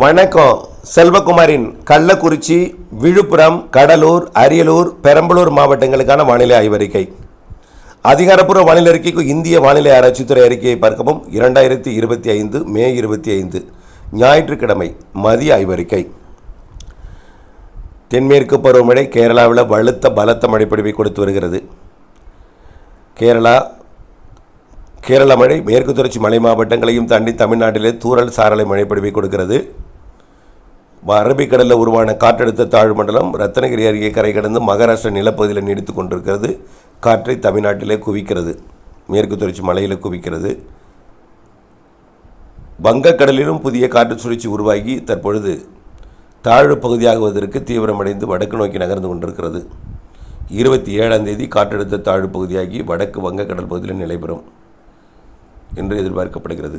வணக்கம். செல்வகுமாரின் கள்ளக்குறிச்சி விழுப்புரம் கடலூர் அரியலூர் பெரம்பலூர் மாவட்டங்களுக்கான வானிலை ஆய்வறிக்கை. அதிகாரப்பூர்வ வானிலை அறிக்கைக்கு இந்திய வானிலை ஆராய்ச்சித்துறை அறிக்கையை பார்க்கவும். இரண்டாயிரத்தி இருபத்தி ஐந்து மே இருபத்தி ஐந்து ஞாயிற்றுக்கிழமை மதிய ஆய்வறிக்கை. தென்மேற்கு பருவமழை கேரளாவில் வலுத்த பலத்த மழைப்பொழிவை கொடுத்து வருகிறது. கேரளா கேரள மழை மேற்கு தொடர்ச்சி மலை மாவட்டங்களையும் தாண்டி தமிழ்நாட்டிலே தூரல் சாரலை மழைப்பொழிவை கொடுக்கிறது. அரபிக்கடலில் உருவான காற்றழுத்த தாழ்வு மண்டலம் ரத்னகிரி அருகே கரை கடந்து மகாராஷ்டிரா நிலப்பகுதியில் நீடித்து கொண்டிருக்கிறது. காற்றை தமிழ்நாட்டிலே குவிக்கிறது. மேற்கு தொடர்ச்சி மலையில் குவிக்கிறது. வங்கக்கடலிலும் புதிய காற்று சுழற்சி உருவாகி தற்பொழுது தாழ்வு பகுதியாகுவதற்கு தீவிரமடைந்து வடக்கு நோக்கி நகர்ந்து கொண்டிருக்கிறது. இருபத்தி ஏழாம் தேதி காற்றழுத்த தாழ்வு பகுதியாகி வடக்கு வங்கக்கடல் பகுதியில் நிலைபெறும். என்று எதிர்பார்க்கப்படுகிறது.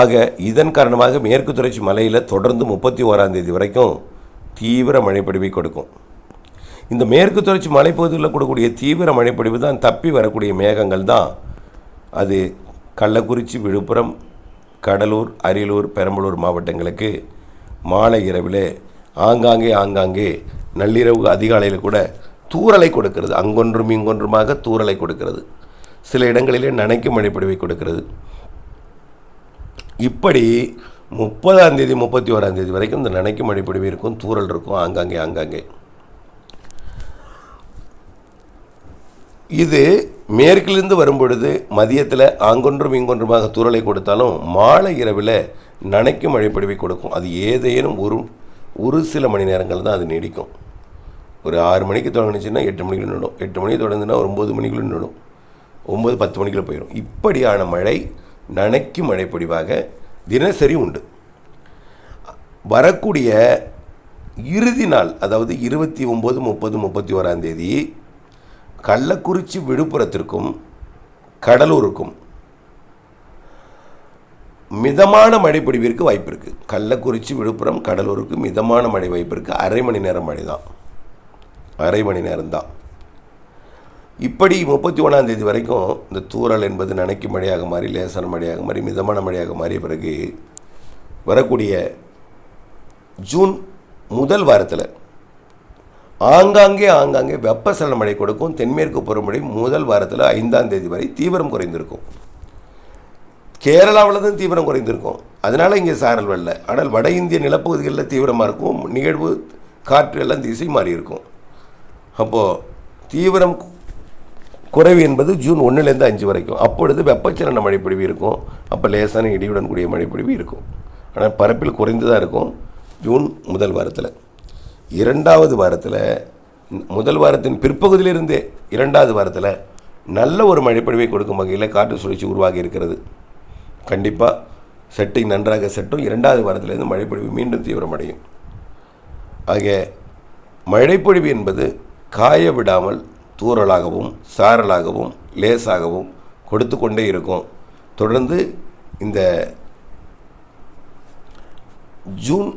ஆக இதன் காரணமாக மேற்கு தொடர்ச்சி மலையில் தொடர்ந்து முப்பத்தி ஓராம் தேதி வரைக்கும் தீவிர மழைப்பொழிவை கொடுக்கும். இந்த மேற்கு தொடர்ச்சி மலைப்பகுதிகளில் கொடுக்கக்கூடிய தீவிர மழைப்பொழிவு தான் தப்பி வரக்கூடிய மேகங்கள் தான் அது கள்ளக்குறிச்சி விழுப்புரம் கடலூர் அரியலூர் பெரம்பலூர் மாவட்டங்களுக்கு மாலை இரவில் ஆங்காங்கே ஆங்காங்கே நள்ளிரவு அதிகாலையில் கூட தூறலை கொடுக்கிறது. அங்கொன்றும் இங்கொன்றுமாக தூறலை கொடுக்கிறது. சில இடங்களிலே நனைக்கும் மழைப்பொழிவை கொடுக்கிறது. இப்படி முப்பதாம் தேதி முப்பத்தி ஓராம் தேதி வரைக்கும் இந்த நனைக்கும் மழைப்பொழிவு இருக்கும். தூறல் இருக்கும். ஆங்காங்கே ஆங்காங்கே. இது மேற்கிலிருந்து வரும்பொழுது மதியத்தில் ஆங்கொன்றும் இங்கொன்றுமாக தூறலை கொடுத்தாலும் மாலை இரவில் நனைக்கும் மழைப்பொழிவை கொடுக்கும். அது ஏதேனும் ஒரு ஒரு சில மணி நேரங்கள் தான் அது நீடிக்கும். ஒரு ஆறு மணிக்கு தொடங்குச்சுன்னா எட்டு மணிக்குள்ள நின்றுடும் எட்டு மணிக்கு தொடங்குனா ஒரு ஒம்பது மணிக்குள்ள நின்றுடும் ஒம்பது பத்து மணிக்குள்ள போயிடும் இப்படியான மழை நனைக்கும் மழைப்பொழிவாக தினசரி உண்டு. வரக்கூடிய இறுதி நாள் அதாவது இருபத்தி ஒம்பது முப்பது முப்பத்தி ஓராம் தேதி கள்ளக்குறிச்சி விழுப்புரத்திற்கும் கடலூருக்கும் மிதமான மழை பொழிவிற்கு வாய்ப்பு இருக்குது கள்ளக்குறிச்சி விழுப்புரம் கடலூருக்கு மிதமான மழை வாய்ப்பு இருக்குது அரை மணி நேரம் மழை தான் அரை மணி நேரம்தான். இப்படி முப்பத்தி ஒன்றாம் தேதி வரைக்கும் இந்த தூரல் என்பது நனைக்கும் மழையாக மாறி லேசான மழையாக மாறி மிதமான மழையாக மாறிய பிறகு வரக்கூடிய ஜூன் முதல் வாரத்தில் ஆங்காங்கே ஆங்காங்கே வெப்பசலன மழை கொடுக்கும். தென்மேற்கு பருவமழை முதல் வாரத்தில் ஐந்தாம் தேதி வரை தீவிரம் குறைந்திருக்கும். கேரளாவில் தான் தீவிரம் குறைந்திருக்கும். அதனால் இங்கே சாரல் வரல. ஆனால் வட இந்திய நிலப்பகுதிகளில் தீவிரமாக இருக்கும். நிகழ்வு காற்று எல்லாம் திசை மாறி இருக்கும் அப்போது தீவிரம் குறைவு என்பது ஜூன் ஒன்றுலேருந்து அஞ்சு வரைக்கும். அப்பொழுது வெப்பச்சலன மழைப்பொழிவு இருக்கும். அப்போ லேசான இடியுடன் கூடிய மழைப்பொழிவு இருக்கும். ஆனால் பரப்பில் குறைந்து தான் இருக்கும் ஜூன் முதல் வாரத்தில். இரண்டாவது வாரத்தில் முதல் வாரத்தின் பிற்பகுதியிலிருந்தே இரண்டாவது வாரத்தில் நல்ல ஒரு மழைப்பொழிவை கொடுக்கும் வகையில் காற்று சுழற்சி உருவாகி இருக்கிறது. கண்டிப்பாக செட்டிங் நன்றாக செட்டும் இரண்டாவது வாரத்திலிருந்து மழைப்பொழிவு மீண்டும் தீவிரமடையும். ஆக மழைப்பொழிவு என்பது காய விடாமல் தூறலாகவும் சாரலாகவும் லேசாகவும் கொடுத்து கொண்டே இருக்கும். தொடர்ந்து இந்த ஜூன்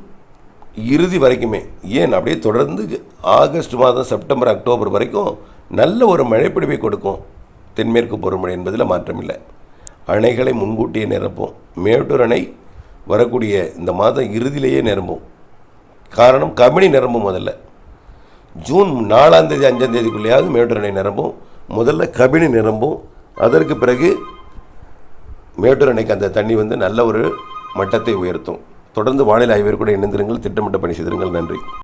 இறுதி வரைக்குமே ஏன் அப்படியே தொடர்ந்து ஆகஸ்ட் மாதம் செப்டம்பர் அக்டோபர் வரைக்கும் நல்ல ஒரு மழைப்பிடிவை கொடுக்கும். தென்மேற்கு பருவமழை என்பதில் மாற்றமில்லை. அணைகளை முன்கூட்டியே நிரப்பும் மேட்டூர் அணை வரக்கூடிய இந்த மாதம் இறுதியிலேயே நிரம்பும். காரணம் கபினி நிரம்பும் முதல்ல. ஜூன் நாலாம் தேதி அஞ்சாம் தேதிக்குள்ளேயாவது மேட்டூர் அணை நிரம்பும். முதல்ல கபினி நிரம்பும். அதற்கு பிறகு மேட்டூர் அணைக்கு அந்த தண்ணி வந்து நல்ல ஒரு மட்டத்தை உயர்த்தும். தொடர்ந்து வானிலை ஆய்விற்கு கூட இணைந்திருங்கள். திட்டமிட்ட பணி செய்திருங்கள். நன்றி.